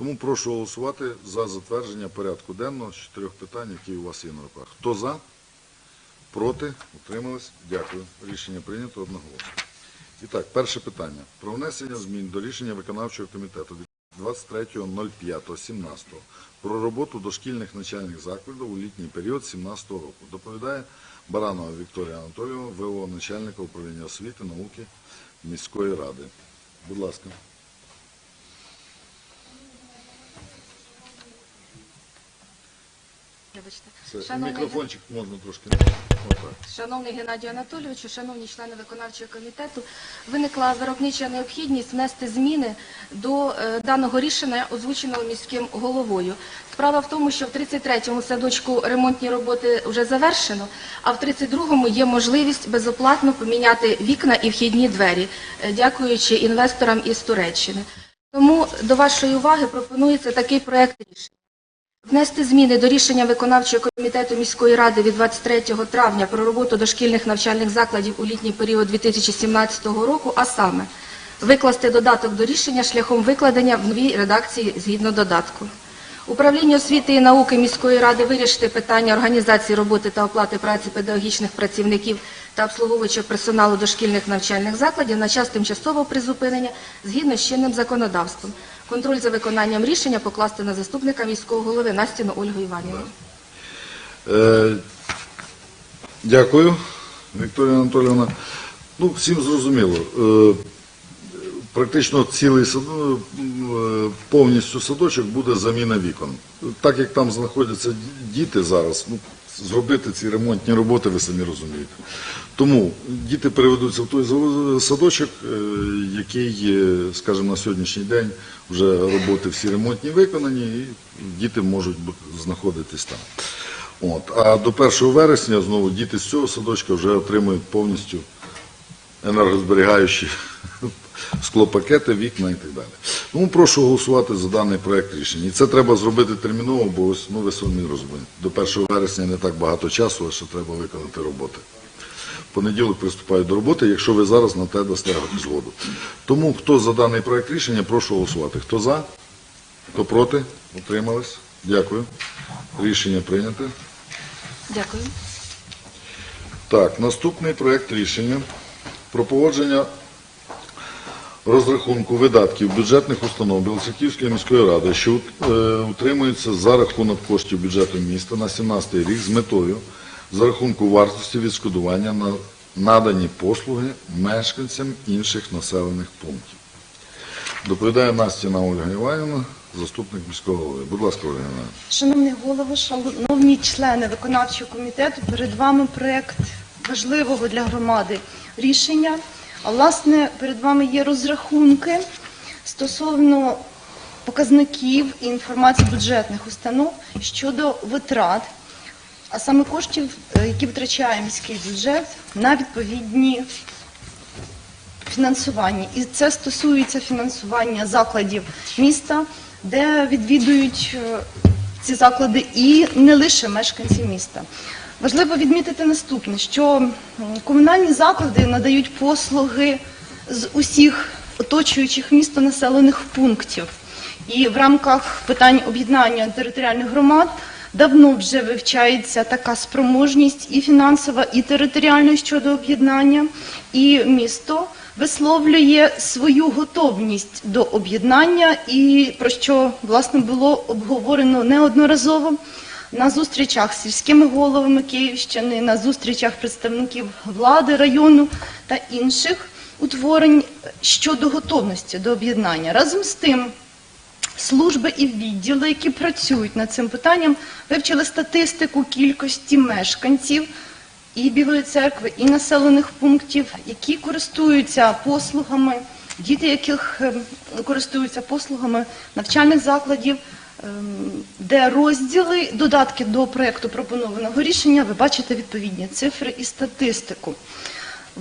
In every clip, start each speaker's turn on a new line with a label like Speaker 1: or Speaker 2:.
Speaker 1: Тому прошу голосувати за затвердження порядку денного з чотирьох питань, які у вас є на руках. Хто за? Проти? Утримались? Дякую. Рішення прийнято одноголосно. І так, перше питання. Про внесення змін до рішення виконавчого комітету від 23.05.17 про роботу дошкільних навчальних закладів у літній період 17 року. Доповідає Баранова Вікторія Анатолійовна, ВО начальника управління освіти, науки міської ради. Будь ласка.
Speaker 2: Вибачте.
Speaker 1: Це
Speaker 2: Шановний,
Speaker 1: мікрофончик можна трошки. Отак.
Speaker 2: шановний Геннадію Анатолійовичу, шановні члени виконавчого комітету, виникла виробнича необхідність внести зміни до е, даного рішення, озвученого міським головою. Справа в тому, що в 33-му садочку ремонтні роботи вже завершено, а в 32-му є можливість безоплатно поміняти вікна і вхідні двері, е, дякуючи інвесторам із Туреччини. Тому до вашої уваги пропонується такий проект рішення. Внести зміни до рішення виконавчого комітету міської ради від 23 травня про роботу дошкільних навчальних закладів у літній період 2017 року, а саме викласти додаток до рішення шляхом викладення в новій редакції згідно додатку. Управління освіти і науки міської ради вирішити питання організації роботи та оплати праці педагогічних працівників та обслуговуючого персоналу дошкільних навчальних закладів на час тимчасового призупинення згідно з чинним законодавством. Контроль за виконанням рішення покласти на заступника міського голови Настіну Ольгу Іванівну.
Speaker 1: Е, Дякую, Вікторія Анатолійовна. Ну, всім зрозуміло. Е, Практично цілий сад- е, повністю садочок буде заміна вікон. Так як там знаходяться діти зараз, ну, зробити ці ремонтні роботи, ви самі розумієте. Тому діти переведуться в той садочок, е, який, скажімо, на сьогоднішній день вже роботи всі ремонтні виконані, і діти можуть знаходитись там. От. А до 1 вересня знову діти з цього садочка вже отримують повністю енергозберігаючі склопакети, вікна і так далі. Тому прошу голосувати за даний проект рішення. І це треба зробити терміново, бо ось, ну, ви самі розумієте, до 1 вересня не так багато часу, а ще треба виконати роботи. В понеділок приступають до роботи, якщо ви зараз на те дасте згоду. Тому хто за даний проект рішення, прошу голосувати. Хто за, хто проти, утримались. Дякую. Рішення прийнято.
Speaker 2: Дякую.
Speaker 1: Так, наступний проект рішення про погодження розрахунку видатків бюджетних установ Білоцерківської міської ради, що е, утримуються за рахунок коштів бюджету міста на 17 рік з метою за рахунку вартості відшкодування на надані послуги мешканцям інших населених пунктів. Доповідає Настіна Ольга Іванівна, заступник міського голови. Будь ласка, Ольга.
Speaker 3: Шановний голово, шановні члени виконавчого комітету, перед вами проєкт важливого для громади рішення. А власне перед вами є розрахунки стосовно показників і інформації бюджетних установ щодо витрат, а саме коштів, е, які витрачає міський бюджет на відповідні фінансування. І це стосується фінансування закладів міста, де відвідують е, ці заклади і не лише мешканці міста. Важливо відмітити наступне, що комунальні заклади надають послуги з усіх оточуючих місто населених пунктів. І в рамках питань об'єднання територіальних громад давно вже вивчається така спроможність і фінансова, і територіальна щодо об'єднання, і місто висловлює свою готовність до об'єднання, і про що власне було обговорено неодноразово на зустрічах з сільськими головами Київщини, на зустрічах представників влади району та інших утворень щодо готовності до об'єднання. Разом з тим. Служби і відділи, які працюють над цим питанням, вивчили статистику кількості мешканців і Білої церкви, і населених пунктів, які користуються послугами, діти, яких ем, користуються послугами навчальних закладів, де розділи, додатки до проєкту пропонованого рішення, ви бачите відповідні цифри і статистику.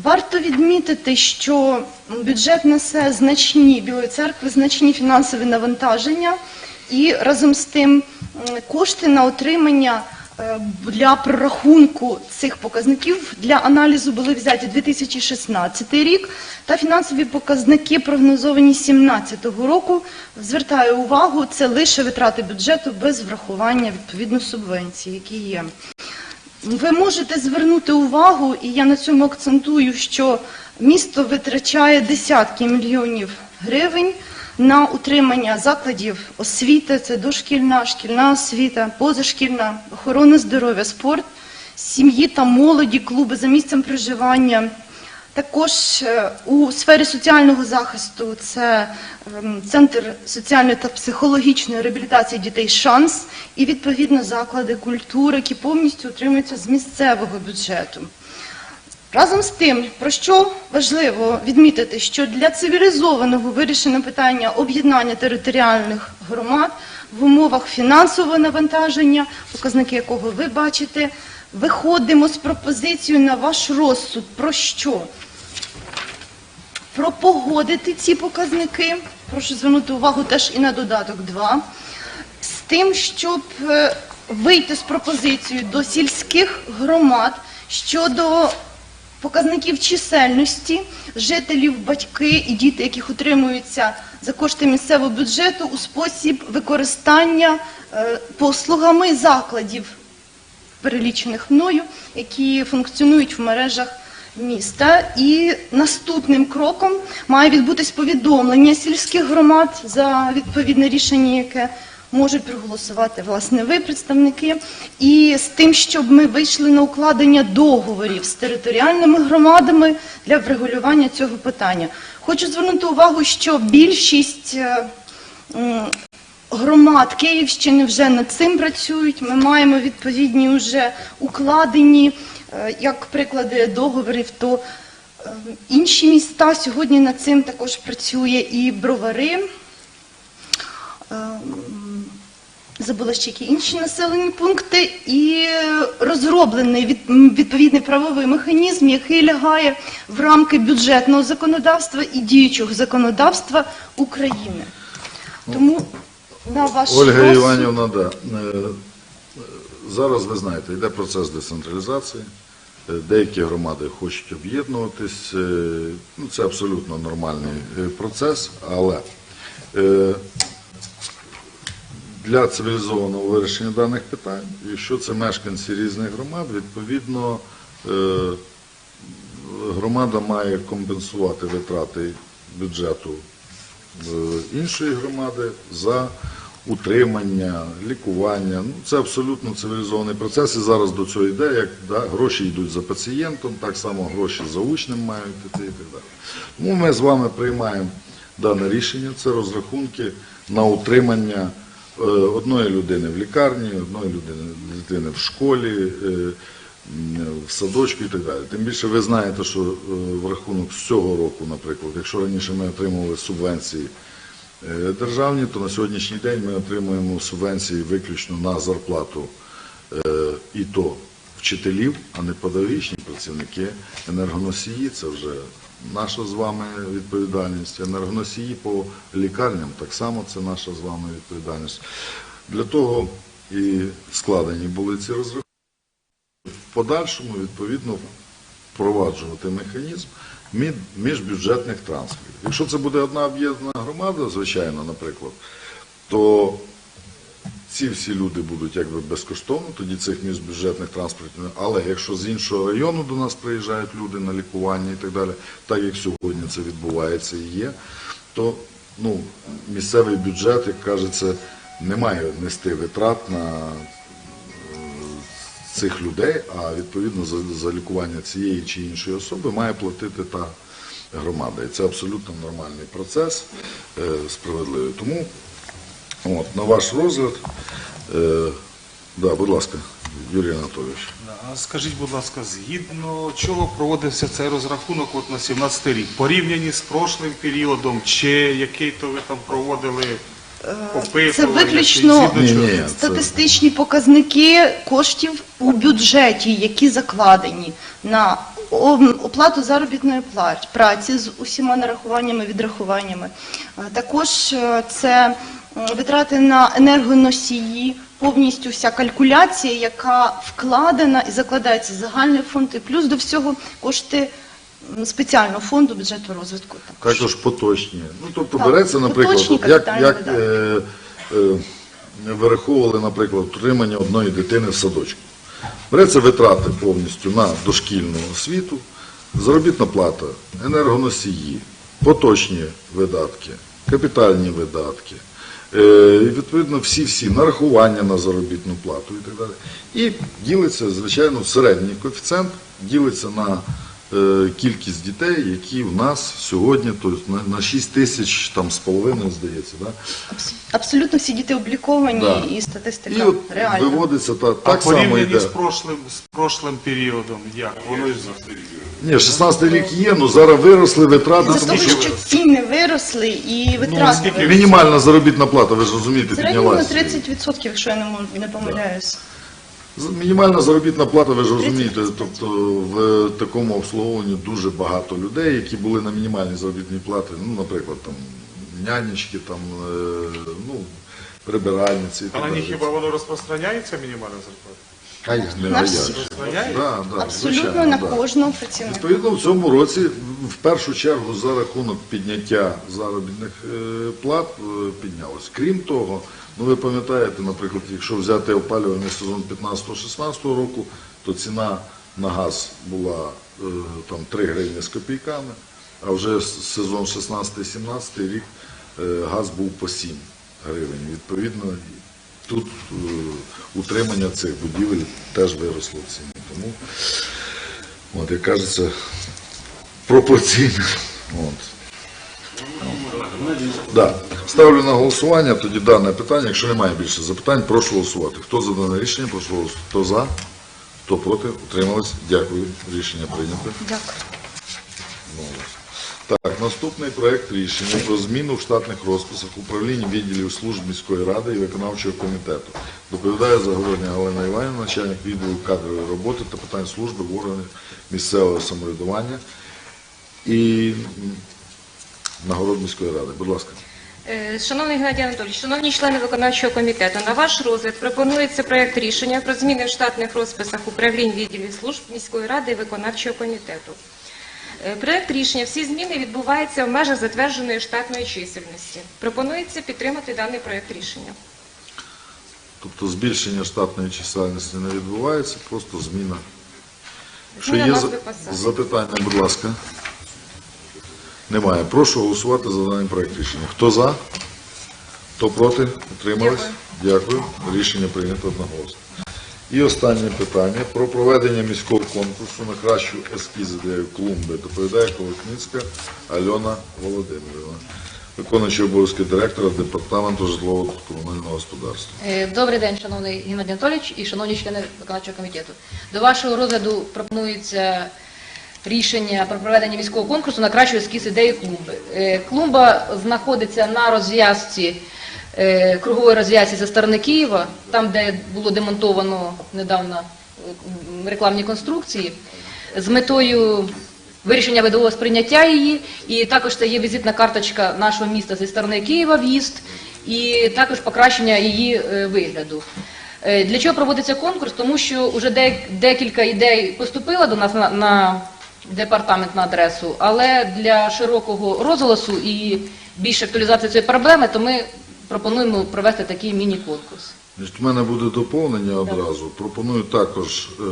Speaker 3: Варто відмітити, що бюджет несе значні Білої церкви, значні фінансові навантаження, і разом з тим кошти на отримання для прорахунку цих показників для аналізу були взяті 2016 рік та фінансові показники прогнозовані 2017 року. Звертаю увагу, це лише витрати бюджету без врахування відповідно субвенцій, які є. Ви можете звернути увагу, і я на цьому акцентую, що місто витрачає десятки мільйонів гривень на утримання закладів освіти, це дошкільна, шкільна освіта, позашкільна, охорона здоров'я, спорт, сім'ї та молоді, клуби за місцем проживання. Також е, у сфері соціального захисту це ем, центр соціальної та психологічної реабілітації дітей шанс і відповідно заклади культури, які повністю утримуються з місцевого бюджету. Разом з тим, про що важливо відмітити, що для цивілізованого вирішення питання об'єднання територіальних громад в умовах фінансового навантаження, показники якого ви бачите, виходимо з пропозицією на ваш розсуд. Про що? Про погодити ці показники. Прошу звернути увагу теж і на додаток 2. З тим, щоб е, вийти з пропозицією до сільських громад щодо показників чисельності жителів, батьки і діти, яких утримуються за кошти місцевого бюджету у спосіб використання е, послугами закладів, перелічених мною, які функціонують в мережах міста. І наступним кроком має відбутись повідомлення сільських громад за відповідне рішення, яке можуть проголосувати власне ви, представники, і з тим, щоб ми вийшли на укладення договорів з територіальними громадами для врегулювання цього питання. Хочу звернути увагу, що більшість е, громад Київщини вже над цим працюють. Ми маємо відповідні вже укладені, е, як приклади договорів, то е, інші міста сьогодні над цим також працює і бровари. Забула ще які інші населені пункти, і розроблений від- відповідний правовий механізм, який лягає в рамки бюджетного законодавства і діючого законодавства України. Тому на ваш
Speaker 1: Ольга
Speaker 3: розсуд-
Speaker 1: Іванівна, да. е, е, зараз ви знаєте, йде процес децентралізації. Е, Деякі громади хочуть об'єднуватись. е, Ну, це абсолютно нормальний е, процес, але е, для цивілізованого вирішення даних питань, якщо це мешканці різних громад, відповідно е, громада має компенсувати витрати бюджету е, іншої громади за утримання, лікування. Ну, це абсолютно цивілізований процес. І зараз до цього йде, як гроші йдуть за пацієнтом, так само гроші за учнем мають іти і так далі. Тому ми з вами приймаємо дане рішення. Це розрахунки на утримання одної людини в лікарні, одної людини, дитини в школі. е, в садочку і так далі. Тим більше ви знаєте, що е, в рахунок з цього року, наприклад, якщо раніше ми отримували субвенції е, державні, то на сьогоднішній день ми отримуємо субвенції виключно на зарплату е, і то вчителів, а не педагогічні працівники, енергоносії, це вже наша з вами відповідальність. Енергоносії по лікарням так само це наша з вами відповідальність. Для того і складені були ці розрахунки в подальшому відповідно впроваджувати механізм міжбюджетних трансферів. Якщо це буде одна об'єднана громада, звичайно, наприклад, то ці всі люди будуть якби безкоштовно, тоді цих міжбюджетних транспортів. Але якщо з іншого району до нас приїжджають люди на лікування і так далі, так як сьогодні це відбувається і є, то ну, місцевий бюджет, як кажеться, не має нести витрат на цих людей, а відповідно за, за лікування цієї чи іншої особи має платити та громада. І це абсолютно нормальний процес, е, справедливий. Тому от, на ваш розгляд, е, да, будь ласка, Юрій Анатолійович.
Speaker 4: А Скажіть, будь ласка, згідно чого проводився цей розрахунок от на 17 рік? Порівняні з прошлим періодом, чи який то ви там проводили опитування?
Speaker 3: це виключно статистичні показники коштів у бюджеті, які закладені на оплату заробітної праці з усіма нарахуваннями, відрахуваннями. Е, Також е, це е, витрати на енергоносії, повністю вся калькуляція, яка вкладена і закладається в загальний фонд, і плюс до всього кошти спеціального фонду бюджету розвитку. також.
Speaker 1: Також поточні. Ну, тобто
Speaker 3: Так,
Speaker 1: береться, наприклад, от як, як е, е, вираховували, наприклад, утримання одної дитини в садочку. Береться витрати повністю на дошкільну освіту, заробітна плата, енергоносії, поточні видатки, капітальні видатки. Е, І відповідно всі-всі нарахування на заробітну плату і так далі. І ділиться, звичайно, середній коефіцієнт ділиться на кількість дітей, які в нас сьогодні, тобто на, на 6 тисяч там з половиною, здається. Да?
Speaker 3: Абсолютно всі діти обліковані
Speaker 1: Да.
Speaker 3: і статистика
Speaker 1: І от
Speaker 3: реальна.
Speaker 1: виводиться та,
Speaker 4: А
Speaker 1: так само
Speaker 4: порівняно
Speaker 1: йде.
Speaker 4: з прошлим, з прошлим періодом, як? Воно ж
Speaker 1: Ні, 16 рік є, але зараз виросли витрати,
Speaker 3: За
Speaker 1: тому що
Speaker 3: що ціни виросли і витрати.
Speaker 4: наскільки
Speaker 3: виросли.
Speaker 1: мінімальна заробітна плата, ви ж розумієте, піднялася.
Speaker 3: 30%, якщо я не помиляюсь.
Speaker 1: З- Мінімальна заробітна плата, ви ж розумієте, тобто в такому обслуговуванні дуже багато людей, які були на мінімальній заробітній платі, ну, наприклад, там нянечки, там, е, ну, прибиральниці.
Speaker 4: А на них хіба воно розпространяється мінімальна зарплата?
Speaker 1: А їх не
Speaker 3: На
Speaker 1: гаяш. Да, да,
Speaker 3: Абсолютно
Speaker 1: звичайно,
Speaker 3: на
Speaker 1: да.
Speaker 3: кожного працівника.
Speaker 1: Відповідно, в цьому році в першу чергу за рахунок підняття заробітних е, плат е, піднялось. Крім того, ну ви пам'ятаєте, наприклад, якщо взяти опалювальний сезон 15-16 року, то ціна на газ була е, там 3 гривні з копійками, а вже сезон 16-17 рік е, газ був по 7 гривень. Відповідно, тут е, утримання цих будівель теж виросло в ціні. Тому От, як кажеться, пропорційно. От. Да. Ставлю на голосування тоді дане питання. Якщо немає більше запитань, прошу голосувати. Хто за дане рішення, прошу голосувати. Хто за, хто проти, утримались. Дякую. Рішення прийнято.
Speaker 3: Дякую.
Speaker 1: Так, наступний проект рішення про зміну в штатних розписах управління відділів служб міської ради і виконавчого комітету. Доповідає Загородня Галина Іванівна, начальник відділу кадрової роботи та питань служби в органах місцевого самоврядування і нагород міської ради. Будь ласка.
Speaker 2: Е, Шановний Геннадій Анатолійович, шановні члени виконавчого комітету, на ваш розгляд пропонується проект рішення про зміни в штатних розписах управлінь відділів служб міської ради і виконавчого комітету. Е, Проект рішення всі зміни відбуваються в межах затвердженої штатної чисельності. Пропонується підтримати даний проект рішення.
Speaker 1: Тобто збільшення штатної чисельності не відбувається, просто зміна. Якщо є запитання, будь ласка. Немає. Прошу голосувати за даний проект рішення. Хто за? Хто проти? Утримались? Дякую. Рішення прийнято одноголосно. І останнє питання про проведення міського конкурсу на кращу ескіз ідею клумби. Доповідає Колокницька Альона Володимирівна, виконуючий обов'язки директора департаменту житлового комунального господарства.
Speaker 5: Е, Добрий день, шановний Геннадій Анатолійович і шановні члени виконавчого комітету. До вашого розгляду пропонується рішення про проведення міського конкурсу на кращу ескіз ідеї клумби. Е, Клумба знаходиться на розв'язці, е, кругової розв'язці зі сторони Києва, там, де було демонтовано недавно е, рекламні конструкції, з метою вирішення видового сприйняття її, і також це є візитна карточка нашого міста зі сторони Києва в'їзд, і також покращення її вигляду. Для чого проводиться конкурс? Тому що вже декілька ідей поступило до нас на, на департамент на адресу, але для широкого розголосу і більше актуалізації цієї проблеми, то ми пропонуємо провести такий міні-конкурс.
Speaker 1: У мене буде доповнення одразу. Пропоную також е,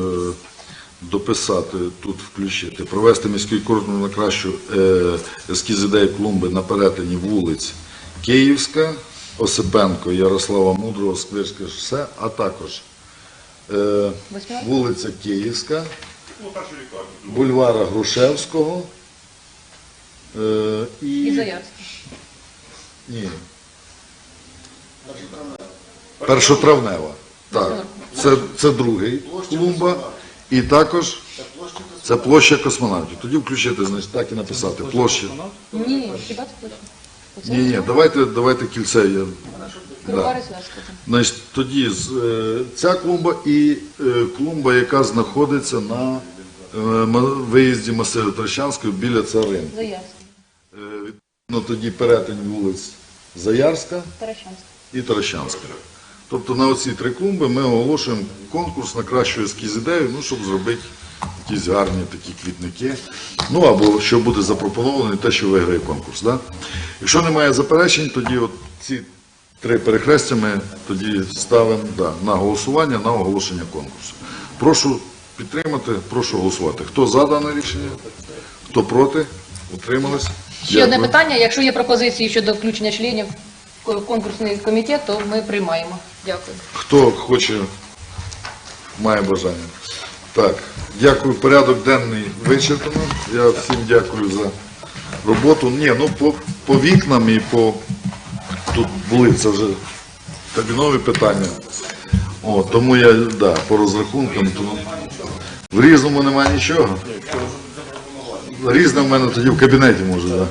Speaker 1: дописати, тут включити, провести міський конкурс на кращу е, ескіз ідеї клумби на перетині вулиць Київська, Осипенко, Ярослава Мудрого, Сквирське шосе, а також е, вулиця Київська, бульвара Грушевського е, і,
Speaker 5: І заявки.
Speaker 1: ні. Першотравнева. Так. Це, це другий клумба. І також це площа космонавтів. Тоді включити, значить, так і написати. Площа.
Speaker 5: Ні, хіба це? Оце
Speaker 1: Ні, ні, давайте, давайте кільце. Я, да. Значить, тоді е, ця клумба і е, клумба, яка знаходиться на е, виїзді масиву Трощанського біля царин. Відповідно, тоді перетин вулиць Заярська
Speaker 5: Таращанська.
Speaker 1: і Таращанська. Тобто на оці три клумби ми оголошуємо конкурс на кращу ескіз ідею, ну, щоб зробити якісь гарні такі квітники. Ну або що буде запропоновано, і те, що виграє конкурс. Да? Якщо немає заперечень, тоді от ці три перехрестя ми тоді ставимо да, на голосування, на оголошення конкурсу. Прошу підтримати, прошу голосувати. Хто за дане рішення? Хто проти? Утримались?
Speaker 5: Ще одне
Speaker 1: Дякую.
Speaker 5: питання. Якщо є пропозиції щодо включення членів в конкурсний комітет, то ми приймаємо. Дякую.
Speaker 1: Хто хоче, має бажання. Так, дякую. Порядок денний вичерпано. Я всім дякую за роботу. Ні, ну по, по вікнам і по тут були це вже кабінові питання. О, тому я да, по розрахункам. То... В різному немає нічого. Різне в мене тоді в кабінеті може, так. Да.